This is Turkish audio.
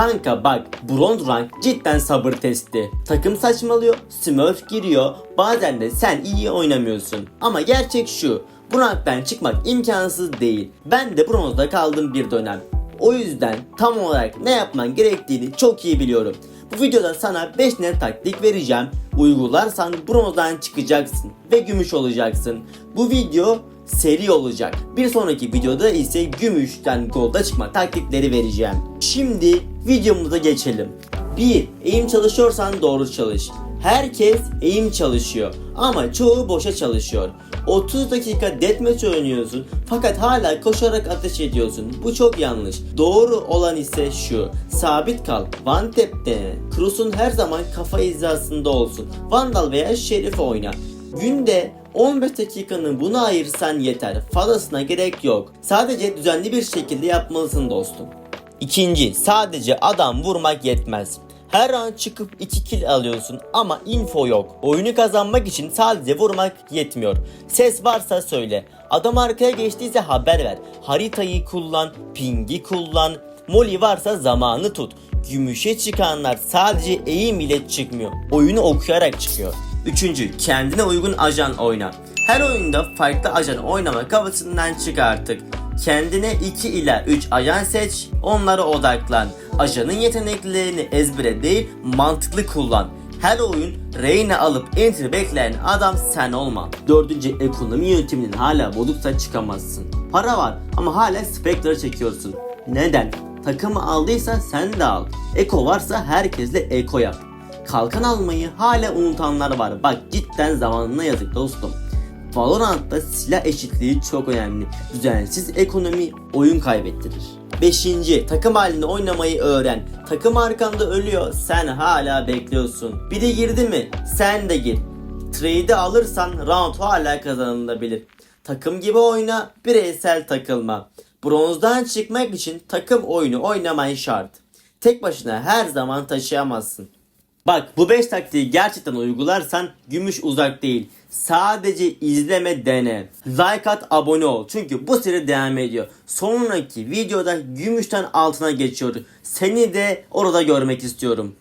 Kanka bak bronz rank cidden sabır testi. Takım saçmalıyor, smurf giriyor, bazen de sen iyi oynamıyorsun. Ama gerçek şu, bu ranktan çıkmak imkansız değil. Ben de bronzda kaldım bir dönem. O yüzden tam olarak ne yapman gerektiğini çok iyi biliyorum. Bu videoda sana 5 net taktik vereceğim. Uygularsan bronzdan çıkacaksın ve gümüş olacaksın. Bu video seri olacak. Bir sonraki videoda ise gümüşten golda çıkma taktikleri vereceğim. Şimdi videomuza geçelim. 1. Eğim çalışıyorsan doğru çalış. Herkes eğim çalışıyor ama çoğu boşa çalışıyor. 30 dakika deathmatch oynuyorsun fakat hala koşarak ateş ediyorsun. Bu çok yanlış. Doğru olan ise şu. Sabit kal. One tap dene. Cruz'un her zaman kafa hizasında olsun. Vandal veya Şerif oyna. Günde 15 dakikanı buna ayırsan yeter. Fazlasına gerek yok. Sadece düzenli bir şekilde yapmalısın dostum. İkinci, sadece adam vurmak yetmez. Her an çıkıp 2 kill alıyorsun ama info yok. Oyunu kazanmak için sadece vurmak yetmiyor. Ses varsa söyle. Adam arkaya geçtiyse haber ver. Haritayı kullan, pingi kullan. Molly varsa zamanı tut. Gümüşe çıkanlar sadece eğim ile çıkmıyor. Oyunu okuyarak çıkıyor. Üçüncü, kendine uygun ajan oyna. Her oyunda farklı ajan oynama kafasından çık artık. Kendine 2 ila 3 ajan seç, onlara odaklan. Ajanın yeteneklerini ezbere değil, mantıklı kullan. Her oyun Reyna alıp enter bekleyen adam sen olma. Dördüncü ekonomi yönetiminin hala bozuksa çıkamazsın. Para var ama hala Spectre çekiyorsun. Neden? Takımı aldıysa sen de al. Eko varsa herkesle Eko yap. Kalkan almayı hala unutanlar var. Bak cidden zamanına yazık dostum. Valorant'ta silah eşitliği çok önemli. Düzensiz ekonomi oyun kaybettirir. 5. Takım halinde oynamayı öğren. Takım arkanda ölüyor, sen hala bekliyorsun. Biri girdi mi? Sen de gir. Trade'i alırsan round hala kazanılabilir. Takım gibi oyna, bireysel takılma. Bronzdan çıkmak için takım oyunu oynaman şart. Tek başına her zaman taşıyamazsın. Bak bu 5 taktiği gerçekten uygularsan gümüş uzak değil. Sadece izleme dene. Like at abone ol. Çünkü bu seri devam ediyor. Sonraki videoda gümüşten altına geçiyor. Seni de orada görmek istiyorum.